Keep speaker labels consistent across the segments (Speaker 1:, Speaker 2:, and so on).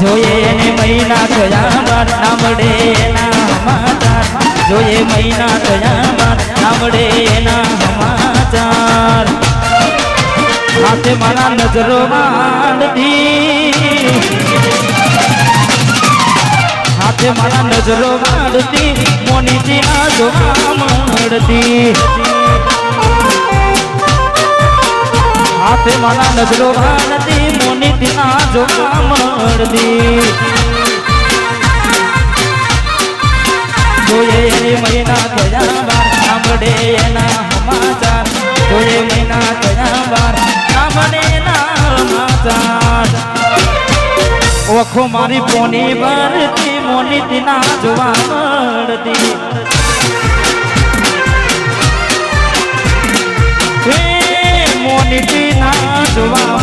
Speaker 1: જોઈએ એને મહિના થયા બાદ ના સમાચાર. જોઈએ મહિના થયા બાદ ના મળે એના સમાચાર. હાથે મારા નજરો માંડતી હાથે મારા નજરો માંડતી મોનીજી ના જોવા મળતી હાથે મારા નજરો માંડતી મોનીજી ના જોવા મળતી જોઈએ એની મહિના થયા બાર સાંભળે એના સમાચાર જોઈએ મહિના થયા બાર સાંભળે એના સમાચાર ઓખો મારી પોની બરતી મોની તીના જોવા મળતી. મોની તીના જોવા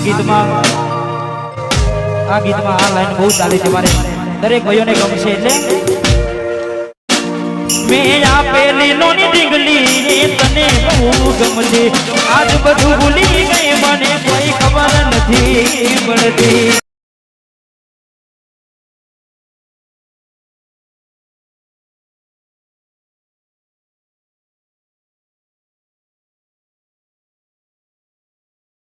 Speaker 1: આ ગીતમાં આ ગીતમાં આ લાઈન બહુ ચાલી છે મારે. દરેક ભાઈઓને ગમશે એટલે. મેં આપેલી લોની ડીંગલી એ તને બહુ ગમશે આજ બધું ભૂલી ગઈ મને, કોઈ ખબર નથી પડતી